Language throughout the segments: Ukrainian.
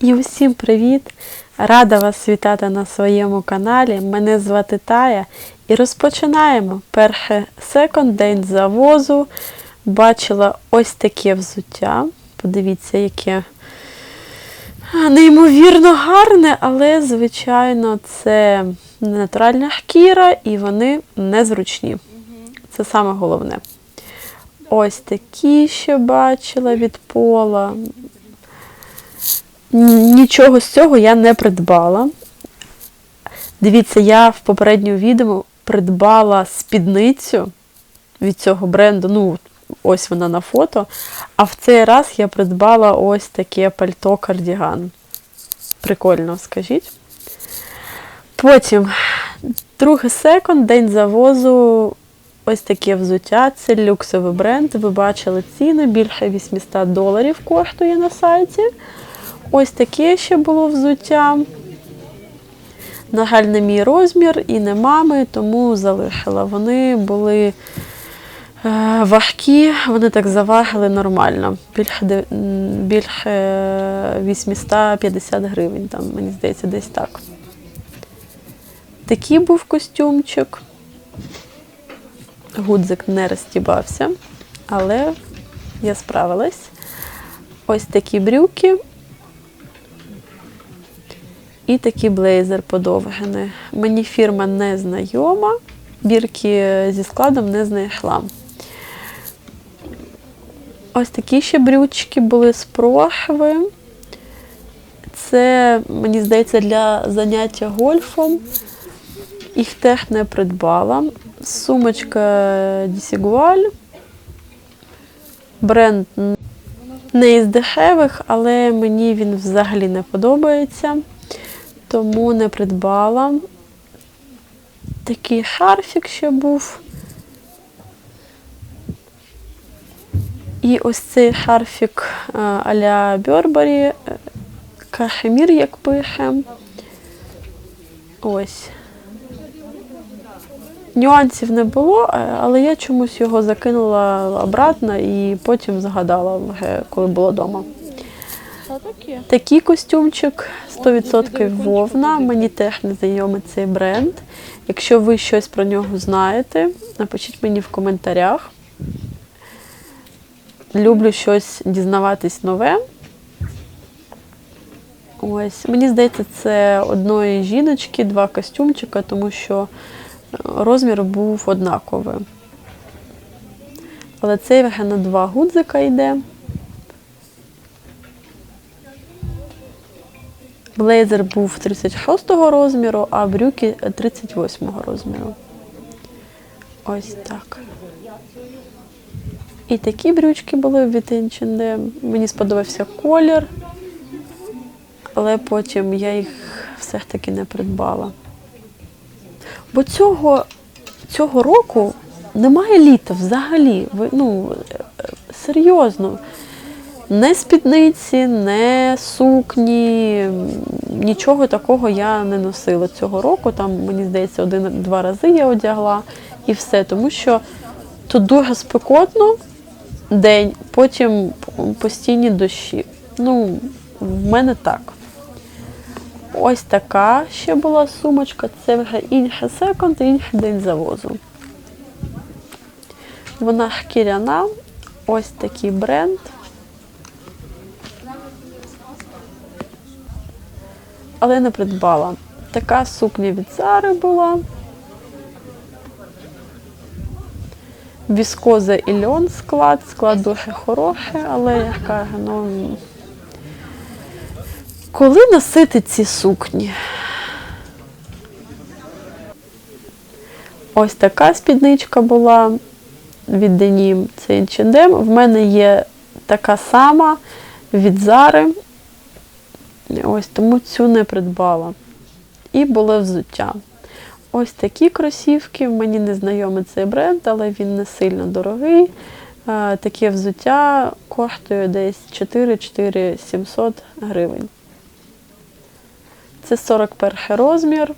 І усім привіт! Рада вас вітати на своєму каналі. Мене звати Тая. І розпочинаємо. Перший секонд день завозу. Бачила ось таке взуття. Подивіться, яке неймовірно гарне, але, звичайно, це натуральна шкіра і вони незручні. Це саме головне. Ось такі ще бачила від пола. Нічого з цього я не придбала. Дивіться, я в попередньому відео придбала спідницю від цього бренду. Ну, ось вона на фото. А в цей раз я придбала ось таке пальто кардіган. Прикольно, скажіть. Потім, другий секунд, день завозу. Ось таке взуття. Це люксовий бренд. Ви бачили ціни, більше 800 доларів коштує на сайті. Ось таке ще було взуття. На жаль, не мій розмір і не мами, тому залишила. Вони були е, важкі, вони так завагили нормально. Більше, більше 850 гривень, там, мені здається, десь так. Такий був костюмчик. Гудзик не розтібався, але я справилась. Ось такі брюки. І такий блейзер подовжений. Мені фірма не знайома, бірки зі складом не знайшла. Ось такі ще брючки були з прошви. Це, мені здається, для заняття гольфом. Їх теж не придбала. Сумочка Дісігуаль. Бренд не із дешевих, але мені він взагалі не подобається, тому не придбала. Такий шарфік ще був. І ось цей шарфік е, а-ля Бьорбарі, е, кашемір, як пише. Ось. Нюансів не було, е, але я чомусь його закинула обратно і потім згадала, вже, коли була вдома. Такий костюмчик 100% вовна. Мені теж не знайомий цей бренд. Якщо ви щось про нього знаєте, напишіть мені в коментарях. Люблю щось дізнаватись нове. Ось, мені здається, це одної жіночки, два костюмчика, тому що е, розмір був однаковий. Але цей на два гудзика йде. Блейзер був 36 розміру, а брюки 38 розміру. Ось так. І такі брючки були від H&M. Мені сподобався колір, але потім я їх все ж таки не придбала. Бо цього, цього року немає літа взагалі. Ну, е, серйозно. Не спідниці, не сукні, нічого такого я не носила цього року. Там, мені здається, один-два рази я одягла і все. Тому що тут дуже спекотно день, потім постійні дощі. Ну, в мене так. Ось така ще була сумочка, це вже інший секонд, інший день завозу. Вона шкіряна, ось такий бренд. Але не придбала. Така сукня від Зари була. Віскоза і льон склад. Склад дуже хороший, але я кажу, ну коли носити ці сукні? Ось така спідничка була від Денім, це H&M. В мене є така сама від Зари. Ось тому цю не придбала. І було взуття. Ось такі кросівки. Мені не знайомий цей бренд, але він не сильно дорогий. Е, Таке взуття коштує десь 4-4 700 гривень. Це 41 розмір.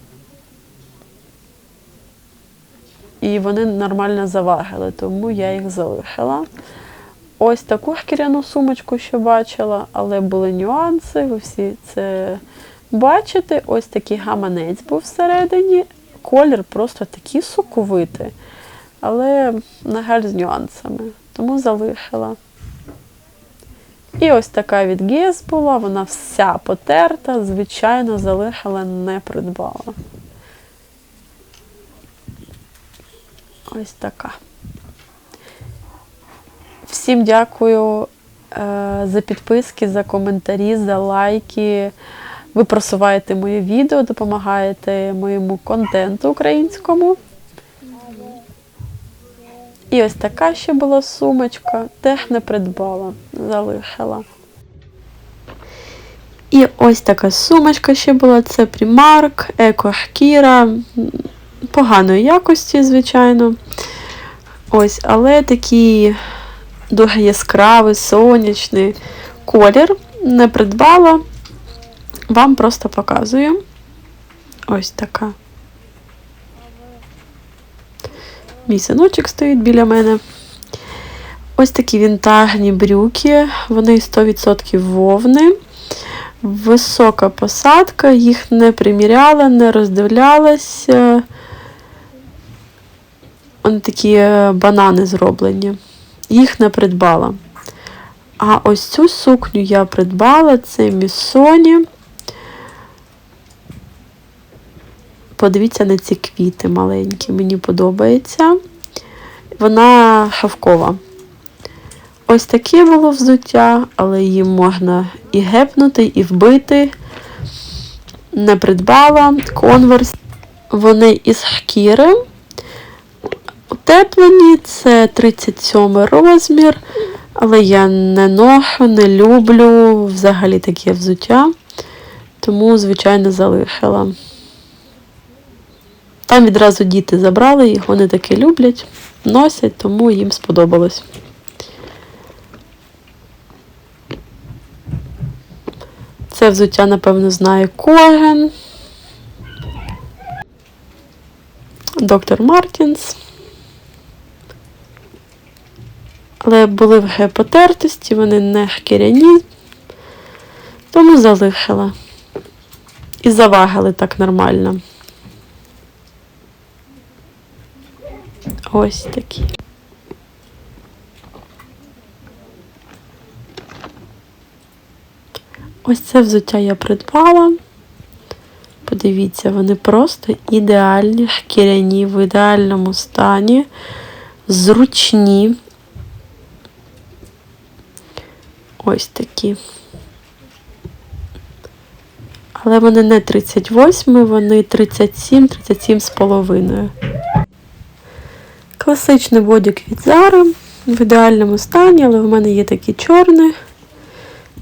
І вони нормально завагили, тому я їх залишила. Ось таку шкіряну сумочку, що бачила, але були нюанси, ви всі це бачите. Ось такий гаманець був всередині. Колір просто такий соковитий, але, на жаль, з нюансами. Тому залишила. І ось така від Guess була, вона вся потерта, звичайно, залишила, не придбала. Ось така. Всім дякую е, за підписки, за коментарі, за лайки. Ви просуваєте моє відео, допомагаєте моєму контенту українському. І ось така ще була сумочка, теж не придбала, залишила. І ось така сумочка ще була, це Primark, Eco Шкіра, поганої якості, звичайно. Ось, але такий дуже яскравий, сонячний колір. Не придбала, вам просто показую. Ось така. Мій синочок стоїть біля мене. Ось такі вінтажні брюки, вони 100% вовни. Висока посадка, їх не приміряла, не роздивлялася. Вони такі е, банани зроблені. Їх не придбала. А ось цю сукню я придбала, це Місоні. Подивіться на ці квіти маленькі, мені подобається. Вона шовкова. Ось таке було взуття, але її можна і гепнути, і вбити. Не придбала. Конверс. Вони із шкіри. Утеплені, це 37 розмір. Але я не ношу, не люблю взагалі таке взуття. Тому, звичайно, залишила. Там відразу діти забрали їх, вони таке люблять, носять, тому їм сподобалось. Це взуття, напевно, знає кожен. Доктор Мартінс. Але були вже потертості, вони не шкіряні, тому залишила. І завагили так нормально. Ось такі. Ось це взуття я придбала. Подивіться, вони просто ідеальні, шкіряні, в ідеальному стані, зручні. Ось такі. Але вони не 38, вони 37, 37 з половиною. Класичний бодік від Zara в ідеальному стані, але в мене є такі чорні.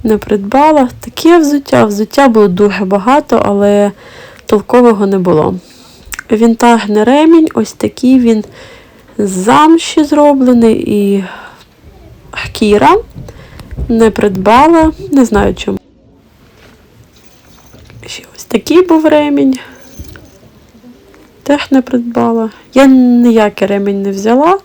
Не придбала. Таке взуття. Взуття було дуже багато, але толкового не було. Вінтажний ремінь, ось такий він з замші зроблений і шкіра. Не придбала, не знаю чому. Ще ось такий був ремінь. Теж не придбала. Я ніякий ремінь не взяла,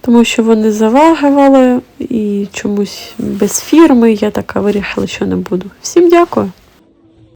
тому що вони завагували і чомусь без фірми я така вирішила, що не буду. Всім дякую.